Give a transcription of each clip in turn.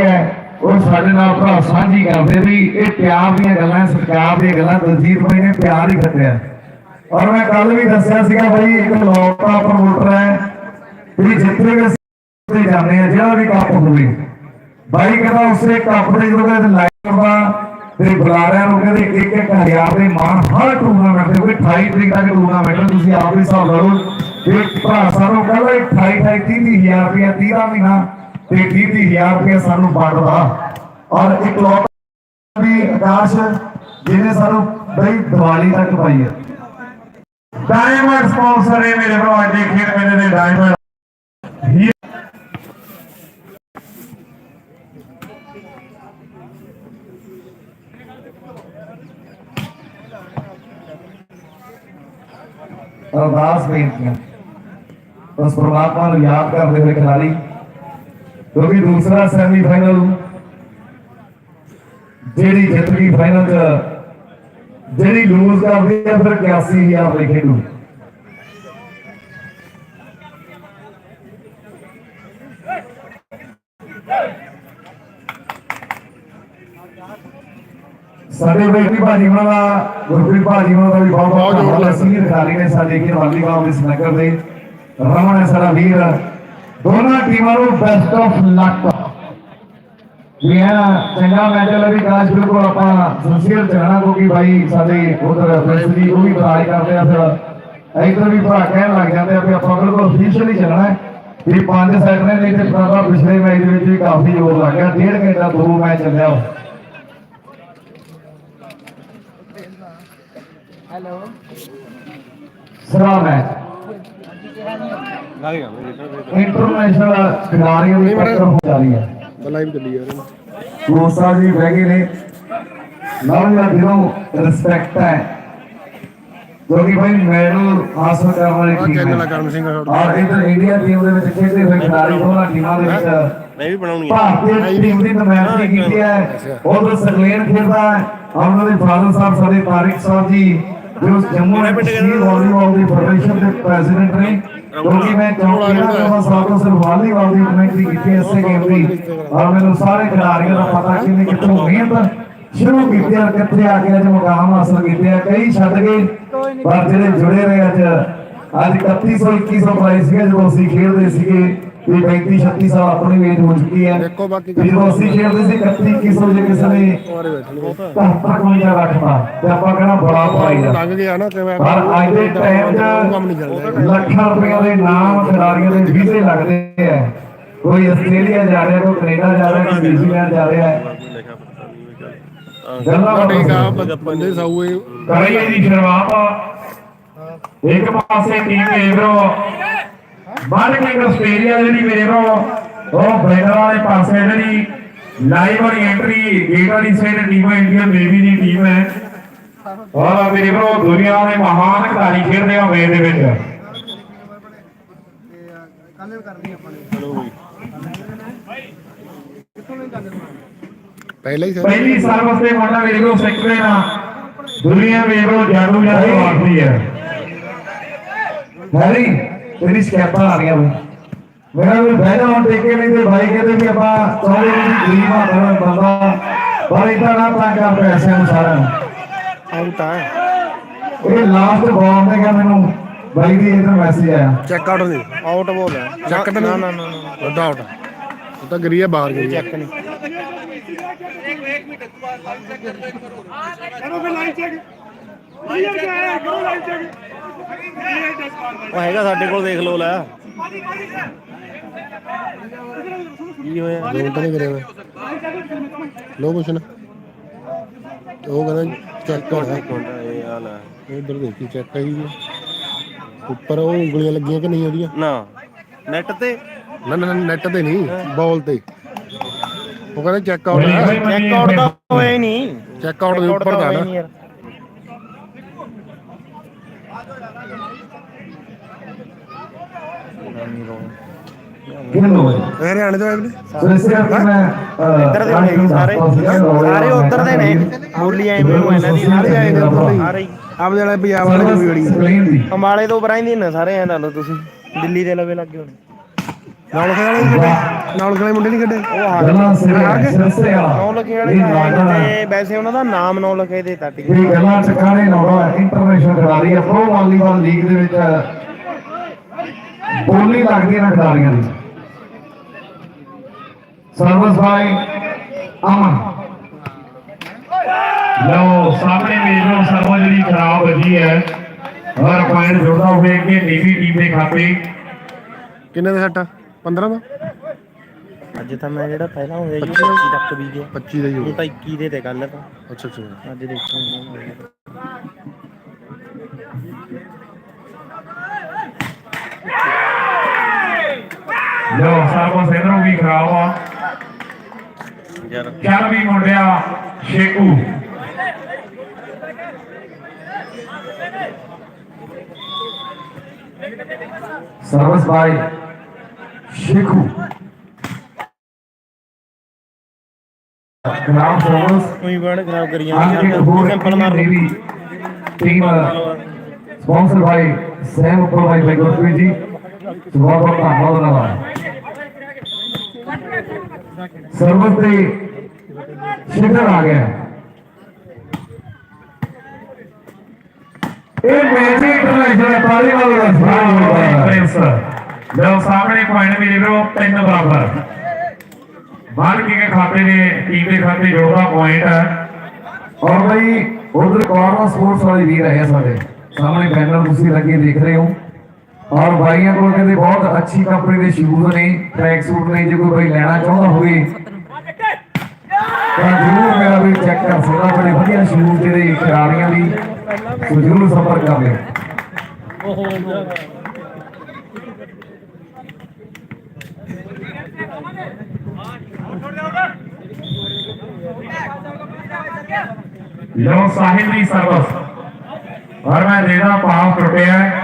ਹੈ, ਉਹ ਸਾਡੇ ਨਾਲ ਭਰਾ ਸਾਂਝੀ ਕਰਦੇ ਵੀ ਇਹ ਪਿਆਰ ਦੀਆਂ ਗੱਲਾਂ ਸਰਕਾਰ ਦੀਆਂ ਗੱਲਾਂ, ਦਲਜੀਤ ਭਾਈ ਨੇ ਪਿਆਰ ਹੀ ਖੱਟਿਆ। ਔਰ ਮੈਂ ਕੱਲ ਵੀ ਦੱਸਿਆ ਸੀਗਾ ਭਾਈ ਇੱਕ ਲੋਕਾ ਪ੍ਰਮੋਟਰ ਹੈ ਵੀ ਜਿੱਥੇ ਵੀ ਅਸੀਂ ਜਾਂਦੇ ਆ ਜਿਹੜਾ ਵੀ ਕੱਪ ਹੋਵੇ। ਬਾਈ ਕਹਿੰਦਾ ਉਸੇ ਕੱਪ ਦੇ ਜਦੋਂ ਕਹਿੰਦੇ ਲਾਈਵ ਕਰਦਾ ਤੇ ਬੁਲਾਰਿਆਂ ਨੂੰ ਕਹਿੰਦੇ ਇੱਕ ਇੱਕ ਹਜ਼ਾਰ ਦੇ ਮਾਨ ਹਰ ਟੂਰਨਾਮੈਂਟ ਦੇ ਕੋਈ 28 ਤਰੀਕ ਤੱਕ ਟੂਰਨਾਮੈਂਟ ਤੁਸੀਂ ਆਪ ਹੀ ਹਿਸਾਬ ਲਾ ਲਓ। ਤੇ ਭਰਾ ਸਾਨੂੰ ਕਹਿੰਦਾ 28 28 30 ਹਜ਼ਾਰ ਰੁਪਇਆ 30 ਦਾ ਮਹੀਨਾ ਤੇ 30 30 ਸਾਨੂੰ ਵੰਡਦਾ ਔਰ ਇੱਕ ਲੋਕ ਵੀ ਆਕਾਸ਼ ਜਿਹਨੇ ਸਾਨੂੰ ਬਈ ਦੀਵਾਲੀ ਤੱਕ ਪਾਈ ਹੈ। ਡਾਇਮੰਡ ਸਪਾਂਸਰ ਹੈ ਮੇਰੇ ਭਰਾ ਦੇ ਖੇਡ ਮੇਲੇ ਦੇ ਡਾਇਮੰਡ ਅਰਦਾਸ ਬੇਨਤੀਆਂ। ਉਸ ਪ੍ਰਮਾਤਮਾ ਨੂੰ ਯਾਦ ਕਰਦੇ ਹੋਏ ਖਿਡਾਰੀ ਕਿਉਂਕਿ ਦੂਸਰਾ ਸੈਮੀਫਾਈਨਲ ਜਿਹੜੀ ਜਿੱਤ ਗਈ ਫਾਈਨਲ ਚ ਜਿਹੜੀ ਲੂਜ਼ ਕਰਦੀ ਹੈ ਫਿਰ 81000 ਲਿਖੇ ਨੂੰ ਸਾਡੇ ਬੇਟੀ ਭਾਜੀ ਉਹਨਾਂ ਦਾ ਗੁਰਪ੍ਰੀਤ ਭਾਜੀ ਉਹਨਾਂ ਦਾ ਵੀ ਬਹੁਤ ਬਹੁਤ ਧੰਨਵਾਦ। ਸੀਨੀਅਰ ਖਿਡਾਰੀ ਨੇ ਸਾਡੇ ਖੇਡ ਵਾਲੀਬਾਲ ਦੇ ਸਨਗਰ ਦੇ। ਰਮਨ ਹੈ ਸਾਡਾ ਵੀਰ। ਦੋਨਾਂ ਟੀਮਾਂ ਨੂੰ ਬੈਸਟ ਆਫ ਲੱਕ ਜੀ ਹਾਂ ਚੰਗਾ ਮੈਚ ਵੀ ਕਾਸ਼ ਬਿਲਕੁਲ ਆਪਾਂ ਸੰਸੀਅਰ ਚਾਹਣਾ ਕਿਉਂਕਿ ਭਾਈ ਸਾਡੇ ਉਧਰ ਫੈਸਲੀ ਉਹ ਵੀ ਬਧਾਈ ਕਰਦੇ ਆ ਫਿਰ ਇਧਰ ਵੀ ਭਰਾ ਕਹਿਣ ਲੱਗ ਜਾਂਦੇ ਆ ਵੀ ਆਪਾਂ ਬਿਲਕੁਲ ਅਫੀਸ਼ੀਅਲੀ ਚੱਲਣਾ ਹੈ। ਵੀ ਪੰਜ ਸੈਟ ਨੇ ਨਹੀਂ ਤੇ ਭਰਾ ਪਿਛਲੇ ਮੈਚ ਦੇ ਵਿੱਚ ਵੀ ਕਾਫੀ ਜ਼ੋਰ ਲੱਗ ਗਿਆ ਡੇਢ ਘੰਟਾ ਦੋ ਮੈਚ ਚੱਲਿਆ ਹੈਲੋ ਸਰਾ ਮੈਚ ਇੰਟਰਨੈਸ਼ਨਲ ਖਿਡਾਰੀਆਂ ਦੀ ਟੱਕਰ ਹੋ ਰਹੀ ਹੈ। ਲਾਈਵ ਚੱਲੀ ਯਾਰ ਕੋਸਾ ਜੀ ਬਹਿ ਗਏ ਨੇ। ਨਾਲ ਨਾਲ ਦਿਨੋਂ ਰਿਸਪੈਕਟ ਹੈ। ਕਿਉਂਕਿ ਭਾਈ ਮੈਨੂੰ ਹਾਸਲ ਕਰਨ ਵਾਲੀ ਆ ਟੀਮ ਚੈਨਲ ਆ ਹੈ। ਕਰਮ ਸਿੰਘ ਔਰ ਇਧਰ ਇੰਡੀਆ ਟੀਮ ਦੇ ਵਿੱਚ ਖੇਡਦੇ ਹੋਏ ਖਿਡਾਰੀ ਦੋਨਾਂ ਟੀਮਾਂ ਦੇ ਵਿੱਚ ਮੈਂ ਵੀ ਬਣਾਉਣੀ ਆ। ਭਾਰਤੀ ਟੀਮ ਦੀ ਨੁਮਾਇੰਦਗੀ ਕੀਤੀ ਹੈ। ਸਰਲੇਨ ਖੇਡਦਾ ਹੈ। ਔਰ ਉਹਨਾਂ ਦੇ ਫਾਦਰ ਸਾਹਿਬ ਸਾਡੇ ਤਾਰਿਕ ਸਾਹਿਬ ਜੀ। ਜੋ ਜੰਮੂ ਐਂਡ ਕਸ਼ਮੀਰ ਵਾਲੀਬਾਲ ਦੀ ਫੈਡਰੇਸ਼ਨ ਦੇ ਪ੍ਰੈਜ਼ੀਡੈਂਟ ਨੇ ਕਿਉਂਕਿ ਮੈਂ ਚੌਂਕੀ ਦਾ ਸਾਲ ਤੋਂ ਸਿਰਫ ਵਾਲੀਬਾਲ ਦੀ ਕਮੇਟੀ ਕੀਤੀ ਐਸੇ ਗੇਮ ਦੀ। ਔਰ ਮੈਨੂੰ ਸਾਰੇ ਖਿਡਾਰੀਆਂ ਦਾ ਪਤਾ ਕਿੰਨੇ ਕਿੱਥੋਂ ਮਿਹਨਤ ਸ਼ੁਰੂ ਕੀਤੀ ਆ ਕਿੱਥੇ ਆ ਕੇ ਅੱਜ ਮੁਕਾਮ ਹਾਸਲ ਕੀਤੇ ਆ। ਕਈ ਛੱਡ ਗਏ ਪਰ ਜਿਹੜੇ ਜੁੜੇ ਰਹੇ ਅੱਜ ਅੱਜ 3100 2100 ਪ੍ਰਾਈਸ ਸੀਗਾ ਜਦੋਂ ਅਸੀਂ ਖੇਡਦੇ ਸੀਗੇ। ਤੇ 35 36 ਸਾਲ ਆਪਣੀ ਏਜ ਹੋ ਚੁੱਕੀ ਹੈ। ਜਦੋਂ ਅਸੀਂ ਖੇਡਦੇ ਸੀ 31 2100 ਜੇ ਕਿਸੇ ਨੇ ਸਾਰੇ ਬੈਠੇ ਨੇ 75 ਰੱਖਤਾ ਤੇ ਆਪਾਂ ਕਹਿਣਾ ਬੜਾ ਭਾਈ ਦਾ ਲੰਘ ਗਿਆ ਨਾ ਕਿਵੇਂ ਪਰ ਅੱਜ ਦੇ ਟਾਈਮ 'ਚ ਲੱਖਾਂ ਰੁਪਏ ਦੇ ਨਾਮ ਖਿਡਾਰੀਆਂ ਦੇ ਵੀਜ਼ੇ ਲੱਗਦੇ ਆ। ਕੋਈ ਆਸਟ੍ਰੇਲੀਆ ਜਾ ਰਿਹਾ ਕੋਈ ਕੈਨੇਡਾ ਜਾ ਰਿਹਾ ਕੋਈ ਨਿਊਜ਼ੀਲੈਂਡ ਜਾ ਰਿਹਾ। ਹੈ ਗੱਲਾਂ ਠੀਕ ਆ। ਬ- ਬੰਦੇ ਸਾਊ ਇਹ। ਕਰੀਏ ਦੀ ਸ਼ੁਰੂਆਤ। ਇੱਕ ਪਾਸੇ ਟੀਮ ਵੇਵਰੋ ਬਾਹਰ ਕਿੰਗ ਆਸਟ੍ਰੇਲੀਆ ਜਿਹੜੀ ਵੇਵਰੋ ਉਹ ਬ੍ਰੇਡਰ ਵਾਲੇ ਪਾਸੇ ਜਿਹੜੀ ਲਾਈਵ ਵਾਲੀ ਐਂਟਰੀ ਗੇਟ ਵਾਲੀ ਸਾਈਡ ਟੀਮ ਇੰਡੀਆ ਨੇਵੀ ਦੀ ਟੀਮ ਹੈ। ਔਰ ਮੇਰੇ ਵੀਰੋ ਦੁਨੀਆ ਦੇ ਮਹਾਨ ਖਿਡਾਰੀ ਖੇਡਦੇ ਆ ਵੇ ਦੇ ਵਿੱਚ। ਕੱਲ ਕਰਨੀ ਆਪਾਂ ਨੇ ਪਹਿਲਾਂ ਹੀ ਸਰ। ਪਹਿਲੀ ਸਰਵਿਸ ਤੇ ਮੁੰਡਾ ਮੇਰੇ ਕੋਲ ਸਿੱਖਦੇ ਨਾ ਦੁਨੀਆ ਵੇਖੋ ਜਾਦੂ ਜਾਦੂ ਆਖਦੀ ਹੈ। ਹੈਰੀ ਤੇਰੀ ਸ਼ਿਕਾਇਤਾਂ ਆ ਰਹੀਆਂ ਬਈ। ਮੇਰਾ ਵੀ ਬਹਿਣਾ ਹੁਣ ਟੇਕੇ ਨਹੀਂ ਤੇ ਭਾਈ ਕਹਿੰਦੇ ਵੀ ਆਪਾਂ ਨਹੀਂ ਵੀ ਗਰੀਬ ਆ ਬੜਾ ਬੰਦਾ। ਪਰ ਇਦਾਂ ਨਾ ਤਾਂ ਕਰ ਪੈਸਿਆਂ ਨੂੰ ਸਾਰਿਆਂ ਨੂੰ ਆਊਟ ਆ ਇਹ ਲਾਸਟ ਬਾਲ ਤੇ ਕਿ ਮੈਨੂੰ। ਬਾਈ ਦੀ ਇਹਦਾ ਮੈਸੇਜ ਆਇਆ। ਚੈੱਕ ਆਊਟ ਨਹੀਂ ਆਊਟ ਬੋਲ ਹੈ ਚੈੱਕ ਤਾਂ ਨਾ ਨਹੀਂ ਨਾ ਨਾ ਨਾ। ਵੱਡਾ ਆਊਟ ਉਹ ਤਾਂ ਗਰੀਆ ਬਾਹਰ ਗਈ ਹੈ। ਚੈੱਕ ਨਹੀਂ ਉਹ ਹੈਗਾ ਸਾਡੇ ਕੋਲ ਦੇਖ ਲਓ ਲੈ। ਕੀ ਹੋਇਆ? ਤਾਂ ਨਹੀਂ ਕਰਿਆ ਹੋਇਆ। ਲੋ ਮੋਸ਼ਨ ਉਹ ਕਹਿੰਦਾ ਚੈੱਕ ਹੋਣਾ। ਇਹ ਆ ਲੈ। ਉਧਰ ਦੇਖੀ ਚੈੱਕ ਆਈ ਜੀ ਉੱਪਰ ਉਹ ਉਂਗਲੀਆਂ ਲੱਗੀਆਂ ਕਿ ਨਹੀਂ ਉਹਦੀਆਂ? ਨਾ ਨੈਟ ਤੇ। ਨਾ ਨਾ ਨੈਟ ਤੇ ਨਹੀਂ ਬਾਲ ਤੇ। ਉਹ ਕਹਿੰਦਾ ਚੈੱਕ ਆਊਟ ਹੈ। ਚੈੱਕ ਆਊਟ ਤਾਂ ਹੋਇਆ ਹੀ ਨਹੀਂ। ਚੈੱਕ ਆਊਟ ਦੇ ਉੱਪਰ ਦਾ ਨਾ ਯਾਰ ਕਿੰਨੋ ਇਹ ਹਰਿਆਣੇ ਤੋਂ ਆਏ ਨੇ ਸੋ ਇਸ ਕਰਕੇ ਮੈਂ ਇੱਧਰ ਦੇ ਨੇ ਸਾਰੇ। ਸਾਰੇ ਉੱਧਰ ਦੇ ਨੇ। ਬੋਲੀ ਐਵੇਂ ਨੂੰ ਇਹਨਾਂ ਦੀ ਸਾਰੇ ਆਏ ਨੇ ਉੱਧਰ ਦੇ। ਸਾਰੇ। ਹੀ ਆਪਦੇ ਵਾਲੇ ਪੰਜਾਬ ਵਾਲੇ ਦੀ ਵੀ ਬੜੀ ਸਕਰੀਨ ਦੀ ਅੰਬਾਲੇ ਤੋਂ ਬਰਾਂਦੀ ਨੇ ਸਾਰੇ ਐਂ ਲਾ ਲਓ ਤੁਸੀਂ। ਦਿੱਲੀ ਦੇ ਲਵੇ ਲੱਗੇ ਹੋਣੇ। ਨਾਲ ਖੜੇ ਵਾਲੇ ਨਹੀਂ ਕੱਢੇ। ਨਾਲ ਖੜੇ ਮੁੰਡੇ ਨਹੀਂ ਕੱਢੇ? ਉਹ ਆ ਗੱਲਾਂ ਸਿਰੇ ਸਿਰਸੇ ਆ ਨੌ ਲਿਖੇ ਵਾਲੇ ਇਹ ਤਾਂ ਹੈ ਨਾਗਰਾ ਨੀ ਤੇ ਵੈਸੇ ਉਹਨਾਂ ਦਾ ਨਾਮ ਨੌ ਲਿਖੇ ਦੇ ਤਾਂ ਟਿਕ ਇਹ ਗੱਲਾਂ ਟਿਕਾਣੇ ਨੌੜਾ ਇੰਟਰਨੈਸ਼ਨਲ ਖਿਡਾਰੀ ਆ ਪ੍ਰੋ ਵਾਲੀਬਾਲ ਲੀਗ ਦੇ ਵਿੱਚ ਬੋਲੀ ਲੱਗਦੀ ਨਾ ਖਿਡਾਰੀਆਂ ਦੀ। ਸਰਵਿਸ ਬਾਈ ਅਮਨ ਲਓ ਸਾਹਮਣੇ ਵੇਖ ਲਓ ਸਰਵਾ ਜਿਹੜੀ ਖਰਾਬ ਵੱਜੀ ਹੈ। ਹਰ ਪੁਆਇੰਟ ਜੁੜਦਾ ਹੋਵੇ ਕਿ ਨੀਵੀ ਟੀਮ ਦੇ ਖਾਤੇ। ਕਿੰਨੇ ਦਾ ਸੱਟ ਆ? 15 ਦਾ? ਅੱਜ ਤਾਂ ਮੈਂ ਜਿਹੜਾ ਪਹਿਲਾਂ ਹੋਇਆ ਜੀ 25 ਤੱਕ ਵੀ ਗਿਆ। 25 ਦਾ ਹੀ ਹੁਣ ਤਾਂ 21 ਦੇ ਤੇ ਕੱਲ ਤਾਂ। ਅੱਛਾ ਅੱਛਾ। ਅੱਜ ਦੇਖੋ ਲਓ ਸਰਵਾ ਸੈਨਰੋ ਵੀ ਖਰਾਬ ਆ। ਯਾਰ ਚੱਲ ਵੀ ਮੁੰਡਿਆ ਸ਼ੇਕੂ ਸਰਵਿਸ ਬਾਈ ਸ਼ੇਖੂ ਗ੍ਰਾਮ ਸਰਵਿਸ ਕੋਈ ਵਰਡ ਖਰਾਬ ਕਰੀ ਆਗੇ ਜਾਂਦੇ ਹੋਰ ਸਿੰਪਲ ਮਾਰ ਨੇਵੀ ਟੀਮ ਸਪਾਂਸਰ ਬਾਈ ਸੈਮ ਉੱਪਰ ਬਾਈ ਬਾਈ ਗੁਰਪ੍ਰੀਤ ਜੀ ਬਹੁਤ ਸ਼ਿਖਰ ਆ ਗਿਆ। ਇਹ ਮੈਚ ਇੰਟਰਨੈਸ਼ਨਲ ਤਾਲੀਬਾਨ ਦਾ ਸਾਹ ਪ੍ਰਿੰਸ ਲਓ ਸਾਹਮਣੇ ਪੁਆਇੰਟ ਵੇਖ ਲਓ ਤਿੰਨ ਬਰਾਬਰ। ਬਾਹਰ ਕੀ ਖਾਤੇ ਦੇ ਟੀਮ ਦੇ ਖਾਤੇ ਜੋੜਦਾ ਪੁਆਇੰਟ ਹੈ। ਔਰ ਬਈ ਉਧਰ ਕੋਰਨਾ ਸਪੋਰਟਸ ਵਾਲੇ ਵੀਰ ਆਏ ਸਾਡੇ। ਸਾਹਮਣੇ ਬੈਨਰ ਤੁਸੀਂ ਲੱਗੇ ਦੇਖ ਰਹੇ ਹੋ। ਔਰ ਬਾਈਆਂ ਕੋਲ ਕਹਿੰਦੇ ਬਹੁਤ ਅੱਛੀ ਕੰਪਨੀ ਦੇ ਸ਼ੂਜ਼ ਨੇ ਟਰੈਕ ਸੂਟ ਨੇ ਜੇ ਕੋਈ ਬਾਈ ਲੈਣਾ ਚਾਹੁੰਦਾ ਹੋਵੇ ਤਾਂ ਜ਼ਰੂਰ ਮੇਰਾ ਵੀ ਚੈੱਕ ਕਰ ਸਕਦਾ ਬੜੇ ਵਧੀਆ ਸ਼ੂਜ਼ ਜਿਹੜੇ ਖਿਡਾਰੀਆਂ ਲਈ ਸੋ ਜ਼ਰੂਰ ਸੰਪਰਕ ਕਰ ਲਿਓ ਲਓ ਸਾਹਿਲ ਦੀ ਸਰਵਿਸ ਔਰ ਮੈਂ ਦੇਦਾ ਪਾਸ ਟੁੱਟਿਆ ਹੈ।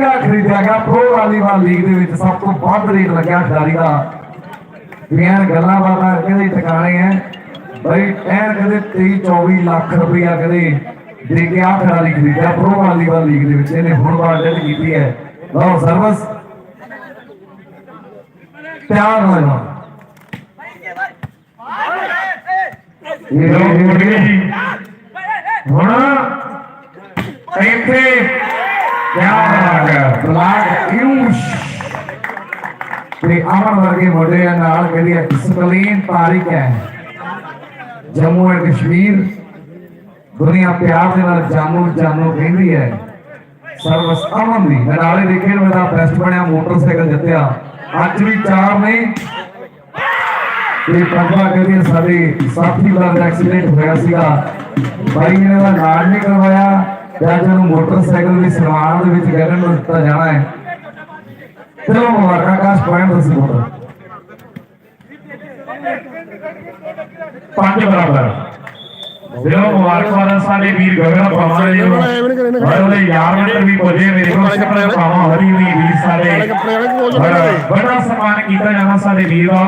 ਮਹਿੰਗਾ ਖਰੀਦਿਆ ਪ੍ਰੋ ਵਾਲੀਬਾਲ ਲੀਗ ਦੇ ਵਿੱਚ ਸਭ ਤੋਂ ਵੱਧ ਰੇਟ ਲੱਗਿਆ ਖਿਡਾਰੀ ਦਾ। ਵੀਆਂ ਗੱਲਾਂ ਬਾਤਾਂ ਕਹਿੰਦੇ ਟਿਕਾਣੇ ਐ। ਬਈ ਐਨ ਕਹਿੰਦੇ 23 24 ਲੱਖ ਰੁਪਇਆ ਕਹਿੰਦੇ ਦੇ ਕੇ ਆ ਖਿਡਾਰੀ ਖਰੀਦਿਆ। ਪ੍ਰੋ ਵਾਲੀਬਾਲ ਲੀਗ ਦੇ ਵਿੱਚ ਇਹਨੇ ਹੁਣ ਵਾਰਡਨ ਕੀਤੀ ਹੈ ਲਓ ਸਰਵਿਸ ਪਿਆਰ ਨਾਲ ਲਓ। ਇਹ ਲਓ, ਇਹ- ਮੁੰਡੇ ਹੁਣ ਇੱਥੇ ਕਿਆ ਬਲਾਕ ਯੂਸ਼ ਤੇ ਅਮਰ ਵਰਗੇ ਮੁੰਡੇ ਨਾਲ ਕਹਿੰਦੀ ਹੈ ਸਕਲੀਨ ਤਾਰਿਕ ਹੈ ਜੰਮੂ ਐਂਡ ਕਸ਼ਮੀਰ ਦੁਨੀਆ ਪਿਆਰ ਦੇ ਨਾਲ ਜਾਨੂ ਜਾਨੂ ਕਹਿੰਦੀ ਹੈ ਸਰਵਸ ਅਮਨ ਦੀ ਨਾਲੇ ਦੇਖੇ ਮੇਰਾ ਬੈਸਟ ਬਣਿਆ ਮੋਟਰਸਾਈਕਲ ਜਿੱਤਿਆ ਅੱਜ ਵੀ ਚਾਰ ਨੇ ਤੇ ਪੰਜਵਾ ਕਹਿੰਦੀ ਸਾਡੇ ਸਾਥੀ ਦਾ ਐਕਸੀਡੈਂਟ ਹੋਇਆ ਸੀਗਾ ਬਾਈ ਨੇ ਦਾ ਇਲਾਜ ਨਹੀਂ ਕਰਵਾਇਆ ਤੇ ਅੱਜ ਉਹਨੂੰ ਮੋਟਰਸਾਈਕਲ ਵੀ ਸਨਮਾਨ ਦੇ ਵਿੱਚ ਗਗਨ ਨੂੰ ਦਿੱਤਾ ਜਾਣਾ ਹੈ। ਚਲੋ, ਮੁਬਾਰਕਾਂ ਕਾਸ਼ ਪੁਆਇੰਟ ਦੱਸੀ ਮੋਟਰ ਪੰਜ ਬਰਾਬਰ। ਦਿਲੋਂ ਮੁਬਾਰਕਬਾਦ ਸਾਡੇ ਵੀਰ ਗਗਨ ਪਵਾਰ ਜੀ ਨੂੰ ਔਰ ਉਹਦੇ ਯਾਰ ਮਿੱਤਰ ਵੀ ਪੁੱਜੇ, ਮੇਰੇ ਕੋਲ ਕੱਪੜੇ ਵਾਲੇ। ਹਰੀ ਵੀ ਵੀਰ ਸਾਡੇ ਬੜਾ ਸਨਮਾਨ ਕੀਤਾ ਜਾਣਾ ਸਾਡੇ ਵੀਰ ਦਾ।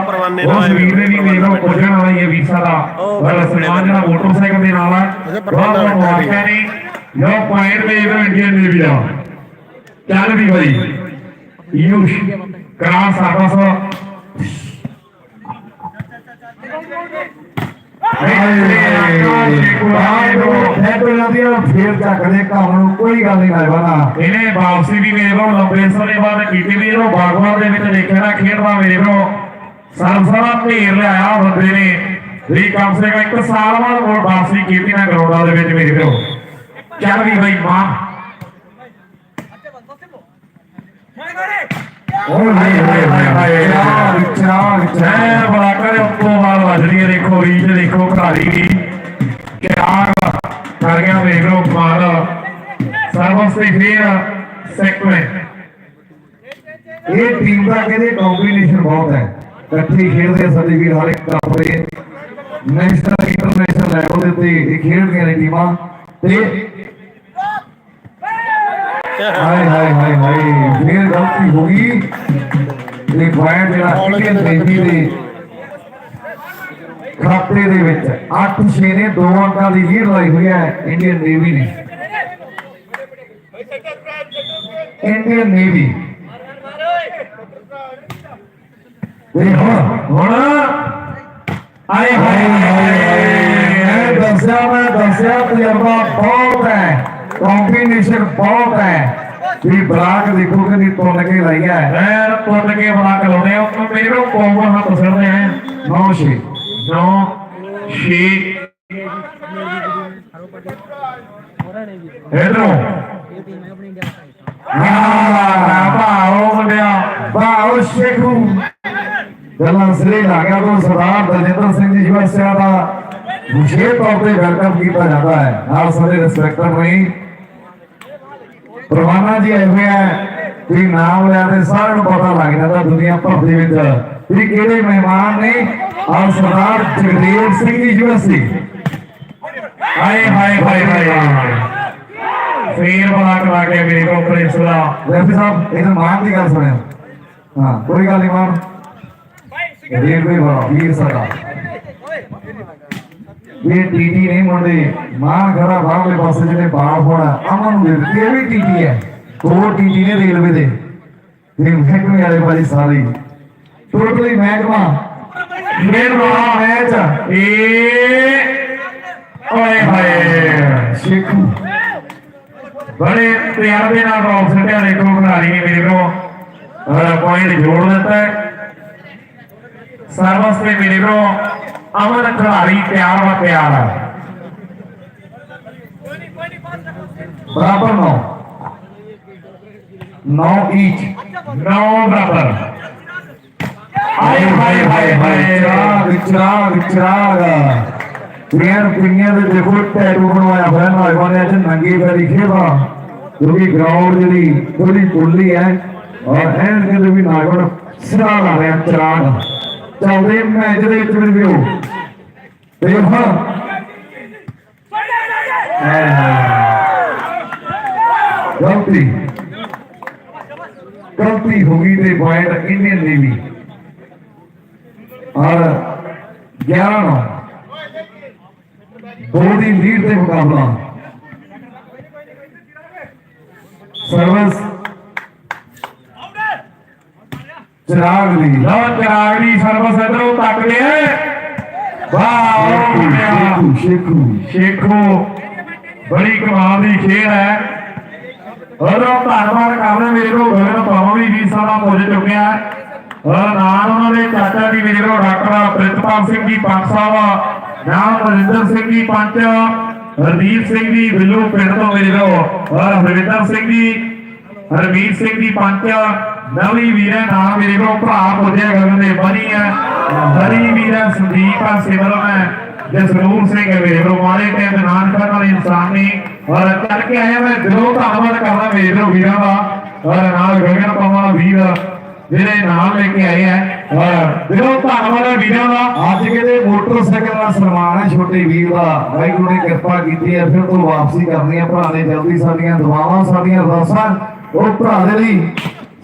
ਉਸ ਵੀਰ ਦੇ ਵੀ ਮੇਰੇ ਕੋਲ ਪੁੱਜਣ ਵਾਲਾ ਹੀ ਵੀਰ ਸਾਡਾ। ਬੜਾ ਸਨਮਾਨ ਜਿਹੜਾ ਮੋਟਰਸਾਈਕਲ ਦੇ ਨਾਲ ਆ। ਬਹੁਤ ਬਹੁਤ ਮੁਬਾਰਕਾਂ ਨੇ। ਵੀ ਬਈ ਯੂਸ਼ ਕਰਾ ਸਾਡਾ ਸੋ ਫੇਰ ਚੱਕਦੇ ਘਰ ਨੂੰ ਕੋਈ ਗੱਲ ਨਹੀਂ ਕਰਵਾਣਾ ਇਹਨੇ ਵਾਪਸੀ ਵੀ ਮੇਰੇ ਕੋਲ ਲੰਬੇ ਸਮੇਂ ਬਾਅਦ ਕੀਤੀ ਵੀ ਇਹਨੂੰ ਬਾਗਵਾਨ ਦੇ ਵਿੱਚ ਦੇਖਿਆ ਨਾ ਖੇਡਦਾ ਮੇਰੇ ਕੋਲ ਸਰਸਰਾ ਢੇਰ ਲਿਆਇਆ ਬੰਦੇ ਨੇ ਵੀ ਕਮ ਸੇ ਕਮ ਇੱਕ ਸਾਲ ਬਾਅਦ ਵਾਪਸੀ ਕੀਤੀ ਨਾ ਗਰਾਊਂਡਾਂ ਦੇ ਵਿੱਚ ਮੇਰੇ ਕੋਲ ਚੱਲ ਵੀ ਬਈ ਮਾਂ ਉਹ ਨਹੀਂ ਹੋਏ ਹਾਏ ਚਾਰ ਚਾਰ ਮੈਂ ਚਾਰ ਬਲਾਕਾ ਦੇ ਉੱਤੋਂ ਬਾਅਦ ਵੱਜ ਰਹੀ ਹੈ ਦੇਖੋ ਰੀਚ ਦੇਖੋ ਘਾਰੀ ਦੀ ਕਿਆ ਕਰ ਗਿਆ ਵੇਖ ਲਓ ਕਮਾਲ ਸਰਵਸ ਤੇ ਫੇਰ ਸੈਕਮੈਂਟ ਇਹ ਟੀਮ ਦਾ ਕਹਿੰਦੇ ਕੰਬੀਨੇਸ਼ਨ ਬਹੁਤ ਹੈ ਇਕੱਠੇ ਖੇਡਦੇ ਆ ਸਾਡੇ ਵੀਰ ਹਰ ਇੱਕ ਕੱਪ ਦੇ ਨੈਸ਼ਨਲ ਇੰਟਰਨੈਸ਼ਨਲ ਲੈਵਲ ਦੇ ਉੱਤੇ ਇਹ ਖੇਡਦੀਆਂ ਨੇ ਟੀਮਾਂ ਤੇ ਹਾਏ ਹਾਏ ਹਾਏ ਹਾਏ ਫੇਰ ਗਲਤੀ ਹੋ ਗਈ। ਇਹ ਪੁਆਇੰਟ ਜਿਹੜਾ ਇੰਡੀਅਨ ਨੇਵੀ ਦੇ ਖਾਤੇ ਦੇ ਵਿੱਚ। 8-6 ਨੇ ਦੋ ਅੰਕਾਂ ਦੀ ਲੀਡ ਲਾਈ ਹੋਈ ਹੈ ਇੰਡੀਅਨ ਨੇਵੀ ਨੇ। ਇੰਡੀਅਨ ਨੇਵੀ ਤੇ ਹੁਣ ਆਏ ਹਾਏ ਮੈਂ ਦੱਸਿਆ ਮੈਂ ਦੱਸਿਆ ਤਜਰਬਾ ਬਹੁਤ ਹੈ। ਕੰਬੀਨੇਸ਼ਨ ਬਹੁਤ ਹੈ ਵੀ ਬਲਾਕ ਦੇਖੋ ਕਿ ਨਹੀਂ ਤੁੰਨ ਕੇ ਲਾਈ ਹੈ ਮੈਂ ਪੁੱਟ ਕੇ ਬਣਾ ਕੇ ਲਾਉਣੇ ਆ ਉਹ ਮੇਰੇ ਕੋਲ ਕੋਮਲ ਹੱਥ ਸਿਰਦੇ ਆ ਨੌ ਛੇ 9 6 ਇਧਰੋਂ ਆ ਭਾਓ ਮੁੰਡਿਆ ਵਾਹ ਸ਼ੇਖੂ ਗੱਲਾਂ ਸਿਰੇ ਲਾ ਗਿਆ ਤੋਂ ਸਰਦਾਰ ਦਲਜਿੰਦਰ ਸਿੰਘ ਜੀ ਯੂਐਸਏ ਦਾ ਵਿਸ਼ੇਸ਼ ਤੌਰ ਤੇ ਵੈਲਕਮ ਕੀਤਾ ਜਾਂਦਾ ਹੈ ਨਾਲ ਸਾਰੇ ਰਿਸਪੈਕਟਰ ਰਹੀ ਪ੍ਰਵਾਨਾ ਜੀ ਆਏ ਹੋਏ ਆ ਵੀ ਨਾਮ ਲਿਆ ਤੇ ਸਾਰਿਆਂ ਨੂੰ ਪਤਾ ਲੱਗ ਜਾਂਦਾ ਦੁਨੀਆ ਭਰ ਦੇ ਵਿੱਚ ਵੀ ਕਿਹੜੇ ਮਹਿਮਾਨ ਨੇ ਆ ਸਰਦਾਰ ਜਗਦੇਵ ਸਿੰਘ ਜੀ ਯੂਐਸਏ ਹਾਏ ਹਾਏ ਹਾਏ ਹਾਏ ਫੇਰ ਬਣਾ ਕੇ ਲਾ ਕੇ ਮੇਰੇ ਕੋਲ ਪ੍ਰਿੰਸ ਦਾ ਰੈਫੀ ਸਾਹਿਬ ਇਹਨਾਂ ਮਾਨ ਦੀ ਗੱਲ ਸੁਣਿਓ ਹਾਂ ਕੋਈ ਗੱਲ ਨਹੀਂ ਮਾਨ ਰੇਲ ਵੀ ਬੜਾ ਵੀਰ ਸਾਡਾ ਇਹ ਟੀਟੀ ਨਹੀਂ ਮੁੰਡੇ ਮਾਨ ਖੜਾ ਬਾਹਰਲੇ ਪਾਸੇ ਜਿਹੜੇ ਬਾਪ ਹੋਣਾ ਅਮਨ ਨੂੰ ਦੇ ਇਹ ਵੀ ਟੀਟੀ ਹੈ। ਦੋ ਟੀਟੀ ਨੇ ਰੇਲਵੇ ਦੇ। ਇਹ ਮਹਿਕਮੇ ਵਾਲੇ ਵਾਲੀ ਸਾਰੀ। ਟੋਟਲੀ ਮਹਿਕਮਾ। ਫੇਰ ਮੈਚ ਏ ਓਏ ਹਾਏ। ਸ਼ੇਖੂ। ਬੜੇ ਪਿਆਰ ਦੇ ਨਾਲ ਰੌਕ ਸੱਟਿਆ ਦੇਖੋ ਖਿਡਾਰੀ ਨੇ ਮੇਰੇ ਕੋਲ। ਪੁਆਇੰਟ ਜੋੜ ਦਿੱਤਾ। ਹੈ ਸਰਵਸ ਤੇ ਮੇਰੇ ਕੋਲ ਅਮਨ ਖਿਡਾਰੀ ਪਿਆਰ ਵਾ ਪਿਆਰ ਆ ਬਰਾਬਰ ਨੌ। ਨੌ ਈਚ ਨੌ ਬਰਾਬਰ। ਹਾਏ ਹਾਏ ਹਾਏ ਹਾਏ ਚਰਾਗ ਚਰਾਗ ਚਰਾਗ ਪ੍ਰਿਆਰ ਪਿੰਨੀਆਂ ਦੇ ਦੇਖੋ ਟੈਟੂ ਬਣਵਾਇਆ ਹੋਇਆ ਨੌਜਵਾਨਾਂ ਚ ਨੰਗੀ ਪੈਰੀ ਖੇਵਾ। ਕਿਉਂਕਿ ਗਰਾਊਂਡ ਜਿਹੜੀ ਥੋੜੀ ਪੁੱਲੀ ਹੈ। ਔਰ ਐਨ ਕਹਿੰਦੇ ਵੀ ਨੌਜਵਾਨ ਸਿਰਾ ਲਾ ਰਿਹਾ ਚਰਾਗ ਚੱਲਦੇ ਮੈਚ ਦੇ ਵਿੱਚ ਵੀ ਹੋ। ਗਲਤੀ। ਗਲਤੀ ਹੋ ਗਈ ਤੇ ਪੁਆਇੰਟ ਇੰਡੀਅਨ ਨੇਵੀ ਔਰ 11 ਨੌ ਦੋ ਦੀ ਲੀਡ ਦੇ ਮੁਕਾਬਲਾ। ਸਰਵਿਸ ਚਿਰਾਗ ਲਈ ਲਓ ਚਿਰਾਗ ਦੀ ਸਰਵਿਸ ਇਧਰੋਂ ਤੱਕ ਲਿਆ। ਵਾਹ ਮੁੰਡਿਆ। ਸ਼ੇਖੂ ਸ਼ੇਖੂ। ਬੜੀ ਕਮਾਲ ਦੀ ਖੇਡ ਹੈ। ਉਧਰੋਂ ਧੰਨਵਾਦ ਕਰਦੇ ਮੇਰੇ ਕੋਲ ਗਗਨ ਪਾਵਾਂ ਵੀ ਵੀ ਸਾਡਾ ਪੁੱਜ ਚੁੱਕਿਆ ਹੈ। ਔਰ ਨਾਲ ਉਹਨਾਂ ਦੇ ਚਾਚਾ ਜੀ ਮੇਰੇ ਕੋਲ ਡਾਕਟਰ ਪ੍ਰਿਤਪਾਲ ਸਿੰਘ ਜੀ ਪੰਚ ਸਾਹਿਬ ਨਾਲ ਰਜਿੰਦਰ ਸਿੰਘ ਜੀ ਪੰਚ ਹਰਦੀਪ ਸਿੰਘ ਜੀ ਬਿੱਲੂ ਪਿੰਡ ਤੋਂ ਮੇਰੇ ਕੋਲ। ਔਰ ਹਰਵਿੰਦਰ ਸਿੰਘ ਜੀ ਹਰਮੀਤ ਸਿੰਘ ਜੀ ਪੰਚ ਨਵੀਂ ਵੀਰ ਹੈ ਨਾਲ ਮੇਰੇ ਕੋਲ ਭਰਾ ਪੁੱਜਿਆ ਗਗਨ ਦੇ ਬਣੀ ਹੈ ਹਰੀ ਵੀਰ ਹੈ ਸੰਦੀਪ ਸਿਮਰਨ ਹੈ ਜਸਨੂਰ ਸਿੰਘ ਮੇਰੇ ਕੋਲ। ਮਾਰੇ ਤੇ ਨਾਨ ਕਰਨ ਵਾਲੇ ਇਨਸਾਨ ਨੇ। ਔਰ ਚੱਲ ਆਇਆ ਮੈਂ ਦਿਲੋਂ ਧੰਨਵਾਦ ਕਰਦਾ ਮੇਰੇ ਵੀਰਾਂ ਦਾ। ਔਰ ਨਾਲ ਗਗਨ ਪਵਾਂ ਵੀਰ, ਜਿਹੜੇ ਨਾਮ ਲੈ ਕੇ ਆਏ ਹੈ ਔਰ ਦਿਲੋਂ ਧੰਨਵਾਦ ਹੈ ਵੀਰਾਂ ਦਾ, ਅੱਜ ਕਿਤੇ ਮੋਟਰਸਾਈਕਲ ਦਾ ਸਨਮਾਨ ਹੈ ਛੋਟੇ ਵੀਰ ਦਾ। ਵਾਹਿਗੁਰੂ ਨੇ ਕਿਰਪਾ ਕੀਤੀ ਹੈ ਫਿਰ ਤੋਂ ਵਾਪਸੀ ਕਰਨੀ ਹੈ ਭਰਾ ਨੇ ਜਲਦੀ ਸਾਡੀਆਂ ਦੁਆਵਾਂ, ਸਾਡੀਆਂ ਅਰਦਾਸਾਂ, ਉਹ ਭਰਾ ਦੇ ਲਈ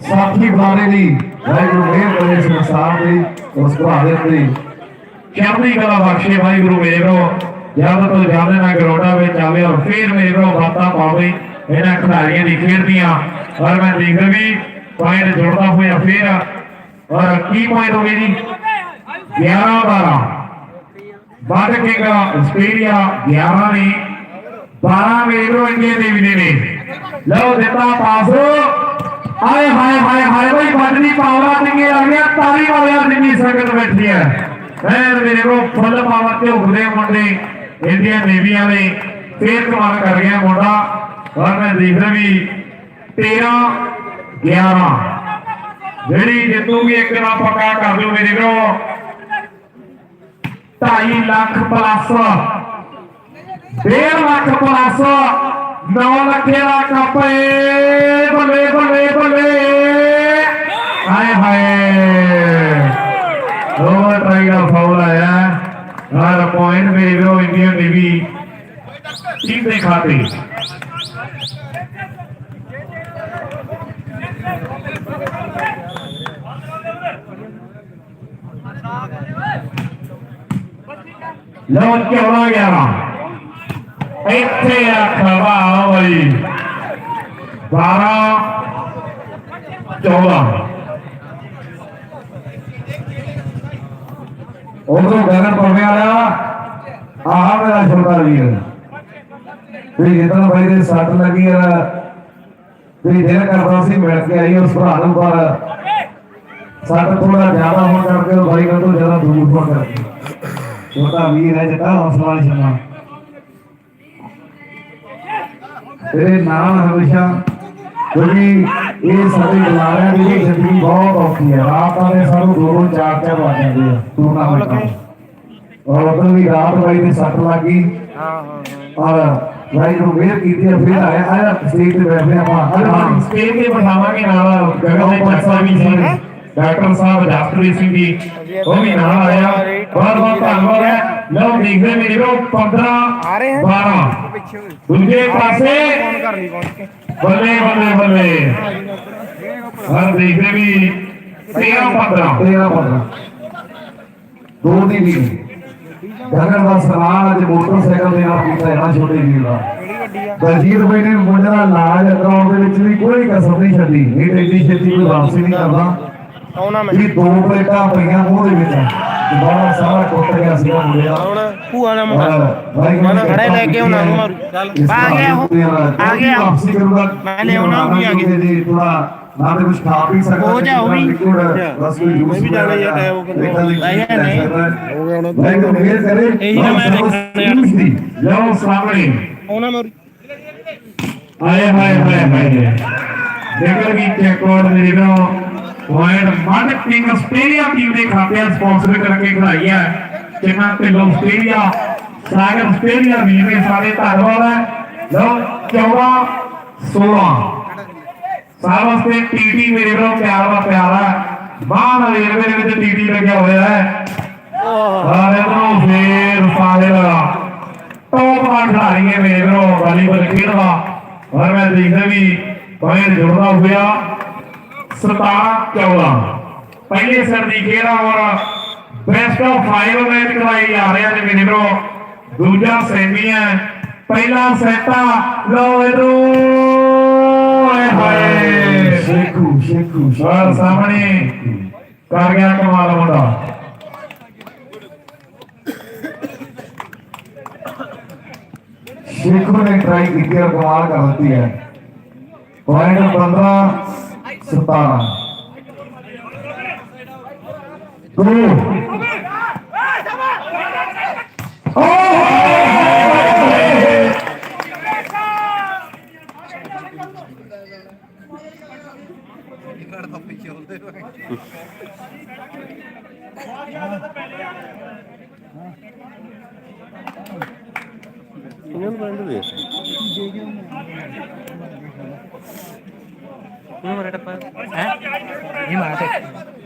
ਸਾਥੀ ਬੁਲਾਰੇ ਲਈ ਵਾਹਿਗੁਰੂ ਮਿਹਰ ਕਰੇ ਸੰਸਾਰ ਦੇ, ਉਸ ਭਰਾ ਦੇ। ਚੜ੍ਹਦੀ ਕਲਾ ਬਖਸ਼ੇ ਵਾਹਿਗੁਰੂ ਮੇਰੇ ਜਦ ਤੋਂ ਜਾਦੇ ਨਾ ਗਰੋੜਾ ਵਿੱਚ ਆਵੇ ਔਰ ਫੇਰ ਮੇਰੇ ਬਾਤਾਂ ਪਾਵੇ ਇਹਨਾਂ ਖਿਡਾਰੀਆਂ ਦੀ ਖੇਡਦੀਆਂ। ਔਰ ਮੈਂ ਦੇਖ ਵੀ ਪੁਆਇੰਟ ਜੋੜਦਾ ਹੋਇਆ ਫੇਰ। ਔਰ ਕੀ ਪੁਆਇੰਟ ਹੋ ਗਏ ਜੀ? 11 12 ਬਾਦ ਕਿੰਗ ਆਸਟ੍ਰੇਲੀਆ 11 ਨੇ। 12 ਮੇਰੇ ਇੰਡੀਆ ਦੇ ਵੀ ਨੇ। ਲਓ, ਦਿੱਤਾ ਪਾਸ। ਹਾਏ ਹਾਏ ਹਾਏ ਹਾਏ ਬਈ ਵੱਡਦੀ ਪਾਵਰਾ ਟਿੰਗੇ ਆ ਤਾਰੀ ਵਾਲਿਆਂ ਜਿੰਨੀ ਸੰਗਤ ਬੈਠੀ ਹੈ ਫੇਰ ਮੇਰੇ ਕੋ ਫੁੱਲ ਪਾਵਰ ਤੇ ਉਗਦੇ ਮੁੰਡੇ, ਇੰਡੀਅਨ ਨੇਵੀ ਵਾਲੇ। ਫੇਰ ਕਮਾਲ ਕਰ ਗਿਆ ਮੁੰਡਾ ਔਰ ਮੈਂ ਦੇਖ ਰਿਹਾ ਵੀ 13 11 ਜਿਹੜੀ ਜਿੱਤੂਗੀ, ਇੱਕ ਨਾ ਪੱਕਾ ਕਰ ਦਿਓ ਮੇਰੇ ਕੋ 2.5 ਲੱਖ ਪਲੱਸ 1.5 ਲੱਖ ਪਲੱਸ 9 ਲੱਖੇ ਦਾ ਕੱਪ ਬੱਲੇ ਬੱਲੇ ਬੱਲੇ ਹਾਏ ਹਾਏ। ਉਹ ਟਰਾਈ ਦਾ ਫਾਉਲ ਆਇਆ। ਔਰ ਪੁਆਇੰਟ ਮੇਰੇ ਵੀਰੋ, ਇੰਡੀਅਨ ਨੇਵੀ ਟੀਮ ਦੇ ਖਾਤੇ? ਲਓ 14 11 ਇੱਥੇ ਆ ਖਵਾ ਬਈ 12 14 ਉਧਰੋਂ ਗਗਨ ਪਰਮੇ ਵਾਲਾ, ਆਹ ਮੇਰਾ ਛੋਟਾ ਵੀਰ। ਤੇ ਜਿੱਦਣ ਬਾਈ ਦੇ ਸੱਟ ਲੱਗੀ ਆ ਤੇ ਦਿਲ ਕਰਦਾ ਸੀ ਮਿਲ ਕੇ ਆਈ ਉਸ ਭਰਾ ਨੂੰ, ਪਰ ਸੱਟ ਥੋੜਾ ਜ਼ਿਆਦਾ ਹੋਣ ਕਰਕੇ ਉਹ ਬਾਈ ਨਾਲ ਤੋਂ ਜ਼ਿਆਦਾ ਦੂਰ ਹੋ ਕਰਕੇ। ਛੋਟਾ ਵੀਰ ਹੈ ਜਿਹੜਾ ਹੌਸਲਾ ਨਹੀਂ ਛੱਡਣਾ ਤੇਰੇ ਨਾਲ ਹਮੇਸ਼ਾ ਕਿਉਂਕਿ ਇਹ ਸਾਡੇ ਬੁਲਾਰਿਆਂ ਦੀ ਜ਼ਿੰਦਗੀ ਬਹੁਤ ਔਖੀ ਹੈ। ਰਾਤਾਂ ਦੇ ਸਾਨੂੰ ਦੋ ਦੋ ਚਾਰ ਚਾਰ ਵੱਜ ਜਾਂਦੇ ਆ ਟੂਰਨਾਮੈਂਟਾਂ ਔਰ ਉਦੋਂ ਵੀ ਰਾਤ ਬਾਈ ਦੀ ਸੱਟ ਲੱਗੀ ਹਾਂ ਹਾਂ ਔਰ ਬਾਈ ਨੂੰ ਮਿਹਰ ਕੀਤੀ ਹੈ ਫਿਰ ਆਇਆ ਆਇਆ ਸਟੇਜ ਤੇ ਬੈਠਦੇ ਆਪਾਂ। ਹਾਂ ਸਟੇਜ ਤੇ ਬਿਠਾਵਾਂਗੇ ਨਾਲ। ਗਗਨ ਦੇ ਚਾਚਾ ਵੀ ਸੀ। ਡਾਕਟਰ ਸਾਹਿਬ ਜਸਪ੍ਰੀਤ ਸਿੰਘ ਜੀ ਉਹ ਵੀ ਨਾਲ ਆਇਆ। ਬਹੁਤ ਬਹੁਤ ਧੰਨਵਾਦ ਹੈ। ਲਓ ਦੇਖਦੇ ਮੇਰੇ ਵੀਰੋ 15 ਆ ਰਹੇ ਹੈ। 12 ਪਿੱਛੇ ਹੋਏ। ਦੂਜੇ ਪਾਸੇ ਫੋਨ ਕਰ ਲਈ ਪਹੁੰਚ ਕੇ ਬੱਲੇ ਬੱਲੇ। ਬੱਲੇ ਹਰ ਦੇਖਦੇ ਵੀ 13 15 ਤੇਰਾ ਪਤਾ ਦੋ ਦੀ ਵੀ। ਗਗਨ ਦਾ ਸਲਾਹ ਅੱਜ ਮੋਟਰਸਾਈਕਲ ਦੇ ਨਾਲ ਕੀਤਾ ਜਾਣਾ ਛੋਟੇ ਵੀਰ ਦਾ। ਦਲਜੀਤ ਬਾਈ ਨੇ ਮੁੰਡੇ ਦਾ ਇਲਾਜ ਕਰਾਉਣ ਦੇ ਵਿੱਚ ਵੀ ਕੋਈ ਕਸਰ ਨਹੀਂ ਛੱਡੀ। ਇਹ ਐਡੀ ਛੇਤੀ ਕੋਈ ਵਾਪਸੀ ਨਹੀਂ ਕਰਦਾ। ਆਉਣਾ ਮੈਂ। ਇਹ ਦੋ ਪਲੇਟਾਂ ਪਈਆਂ ਮੂੰਹ ਦੇ ਵਿੱਚ ਬਹੁਤ ਸਾਰਾ ਟੁੱਟ ਗਿਆ ਸੀ ਮੁੰਡੇ ਦਾ। ਹੁਣ ਭੂਆ ਔਰ ਮੁੰਡਾ। ਮੈਂ ਖੜੇ ਲੈ ਕੇ ਆਉਣਾ ਨੂੰ ਮਾਰੂ ਚੱਲ ਆ ਗਿਆ ਆ ਗਿਆ। ਵਾਪਸੀ ਕਰੂਗਾ ਮੈਂ ਲਿਆਉਣਾ ਉਹ ਵੀ ਆ ਗਿਆ। ਜੀ ਥੋੜਾ ਨਾ ਤੇ ਕੁਝ ਖਾ ਪੀ ਸਕਦਾ ਹੋ ਜਾ ਉਹ ਵੀ। ਬਸ ਕੋਈ ਜੂਸ ਵੀ ਜਾਣਾ ਆ, ਟਾਈਮ ਹੋ ਗਿਆ। ਨਹੀਂ, ਨਹੀਂ। ਹੋ ਗਿਆ ਹੁਣ। ਮੈਂ ਤਾਂ ਮੇਰ ਕਰੇ। ਇਹੀ ਤਾਂ ਮੈਂ ਦੇਖਣਾ ਯਾਰ। ਦੀ। ਲਓ ਸਾਹਮਣੇ। ਆਉਣਾ ਮਾਰੂ ਆਏ ਹਾਏ ਹਾਏ ਹਾਏ ਜੇਕਰ ਵੀ ਚੈਕਵਾਰਡ ਮੇਰੇ ਵੀਰੋ ਪੁਆਇੰਟ ਮਨ ਕਿੰਗ ਆਸਟ੍ਰੇਲੀਆ ਟੀਮ ਦੇ ਖਾਤਿਆਂ ਸਪਾਂਸਰ ਕਰਕੇ ਖਿਡਾਈ ਹੈ ਜਿਨ੍ਹਾਂ ਤੇ ਲੋ ਆਸਟ੍ਰੇਲੀਆ ਸਾਗਰ ਆਸਟ੍ਰੇਲੀਆ ਵੀਰ ਸਾਰੇ ਧੰਨਵਾਦ ਹੈ ਲਓ 14 16 ਸਾਰ ਵਾਸਤੇ ਟੀਟੀ ਮੇਰੇ ਵੀਰੋ ਪਿਆਰ ਦਾ ਪਿਆਰ ਹੈ ਬਾਹਰ ਰੇਲਵੇ ਦੇ ਵਿੱਚ ਟੀਟੀ ਲੱਗਿਆ ਹੋਇਆ ਹੈ। ਸਾਰੇ ਨੂੰ ਫੇਰ ਸਾਰੇ ਲਗਾ ਟੋਪ ਦਾ ਖਿਡਾਰੀ ਹੈ ਮੇਰੇ ਵੀਰੋ ਵਾਲੀਬਾਲ ਖੇਡਦਾ ਔਰ ਮੈਂ ਦੇਖਦਾ ਵੀ ਪੁਆਇੰਟ ਜੁੜਦਾ ਹੋਇਆ। 17 14 ਪਹਿਲੇ ਸਰ ਦੀ ਖੇੜਾ ਔਰ ਬੈਸਟ ਆਫ 5 ਮੈਚ ਕਰਾਈ ਜਾ ਰਿਹਾ ਨੇ ਮੇਰੇ ਵੀਰੋ ਦੂਜਾ ਸੈਮੀ ਹੈ। ਪਹਿਲਾ ਸੈਟ ਆ ਲਓ ਇਧਰੋਂ ਹਾਏ ਹਾਏ। ਸ਼ੇਖੂ ਸ਼ੇਖੂ ਔਰ ਸਾਹਮਣੇ। ਕਰ ਗਿਆ ਕਮਾਲ ਮੁੰਡਾ। ਸ਼ੇਖੂ ਨੇ ਟਰਾਈ ਕੀਤੀ ਔਰ ਕਮਾਲ ਕਰ ਦਿੱਤੀ ਹੈ। ਪੁਆਇੰਟ সুপার टारगेट पर है ये मारते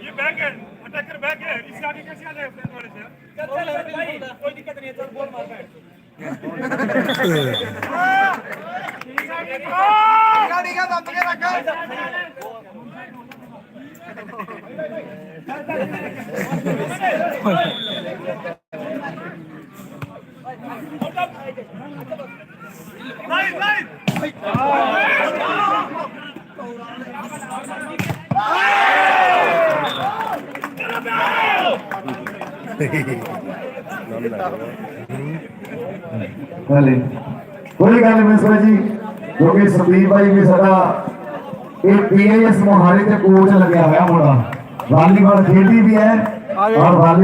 ये बैक है अटैकर बैक है इसके आगे कैसे आ जाए फ्रंट वाले से चल कोई दिक्कत नहीं है चल बॉल मार बैठ गाड़ी का दम के रखा चल चल ਹਲੇ ਕੋਈ ਗੱਲ ਨਹੀਂ ਮਿਸਰਾ ਜੀ ਕਿਉਂਕਿ ਸੰਦੀਪ ਭਾਈ ਵੀ ਸਾਡਾ ਇਹ ਪੀਏਐਸ ਮੋਹਾਲੀ ਤੇ ਕੋਚ ਲੱਗਿਆ ਹੋਇਆ ਮੁੰਡਾ। ਵਾਲੀਬਾਲ ਖੇਡੀ ਵੀ ਹੈ ਔਰ ਵਾਲੀ